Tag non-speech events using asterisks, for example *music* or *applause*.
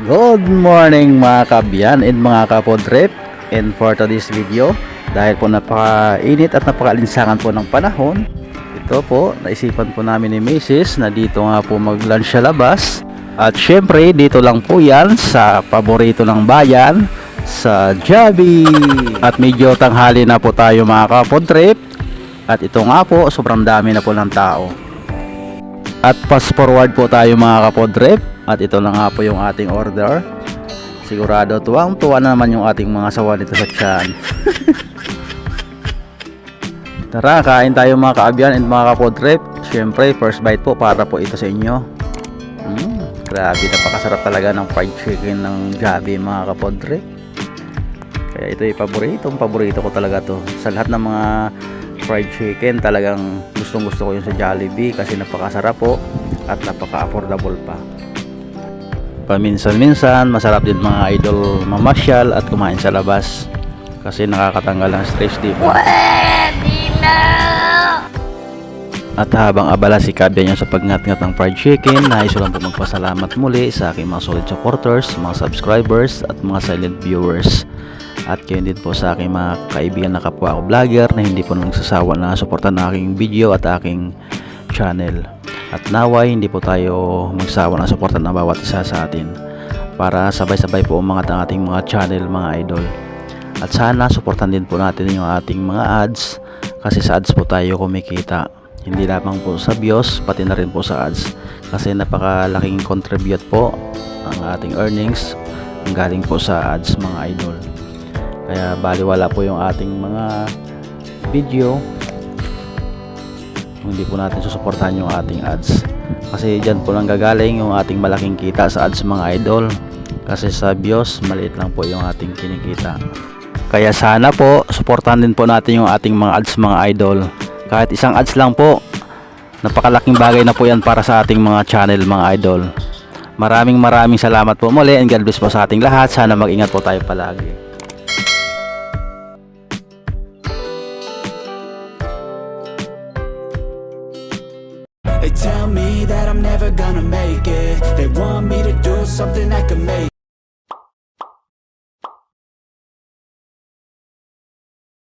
Good morning mga kabyan and mga kapodrep And for today's video Dahil po napaka-init at napaka-alinsangan po ng panahon Ito po, naisipan po namin ni Mrs. na dito nga po mag-lunch sa labas. At syempre, dito lang po yan sa paborito ng bayan Sa Javi At medyo tanghali na po tayo mga kapodrep At ito nga po, sobrang dami na po ng tao. At fast forward po tayo mga kapodrep At ito na nga po yung ating order. Sigurado tuwang tuwa na naman yung ating mga sawa dito sa tiyan. *laughs* Tara, kain tayo mga kaabyan and mga kapodrep Siyempre, first bite po para po ito sa inyo. Mm, Grabe, napakasarap talaga ng fried chicken ng Gabi mga kapodrep Kaya ito yung paboritong paborito ko talaga to. Sa lahat ng mga fried chicken talagang gustong gusto ko yung sa Jollibee kasi napakasarap po at napaka-affordable pa paminsan-minsan masarap din mga idol mamasyal at kumain sa labas kasi nakakatanggal ng stress di ba at habang abala si Kabya niya sa pagngat-ngat ng fried chicken, nais ko lang po magpasalamat muli sa aking mga solid supporters, mga subscribers at mga silent viewers. At kayo din po sa aking mga kaibigan na kapwa ko vlogger na hindi po nagsasawa na suportan na aking video at aking channel. At naway hindi po tayo magsawa na suportan na bawat isa sa atin para sabay-sabay po umangat ang ating mga channel mga idol. At sana suportan din po natin yung ating mga ads kasi sa ads po tayo kumikita. Hindi lamang po sa views pati na rin po sa ads kasi napakalaking contribute po ang ating earnings ang galing po sa ads mga idol. Kaya baliwala po yung ating mga video kung hindi po natin susuportahan yung ating ads. Kasi dyan po lang gagaling yung ating malaking kita sa ads mga idol. Kasi sa views, maliit lang po yung ating kinikita. Kaya sana po, suportahan din po natin yung ating mga ads mga idol. Kahit isang ads lang po, napakalaking bagay na po yan para sa ating mga channel mga idol. Maraming maraming salamat po muli and God bless po sa ating lahat. Sana mag-ingat po tayo palagi. They tell me that I'm never gonna make it. They want me to do something that could make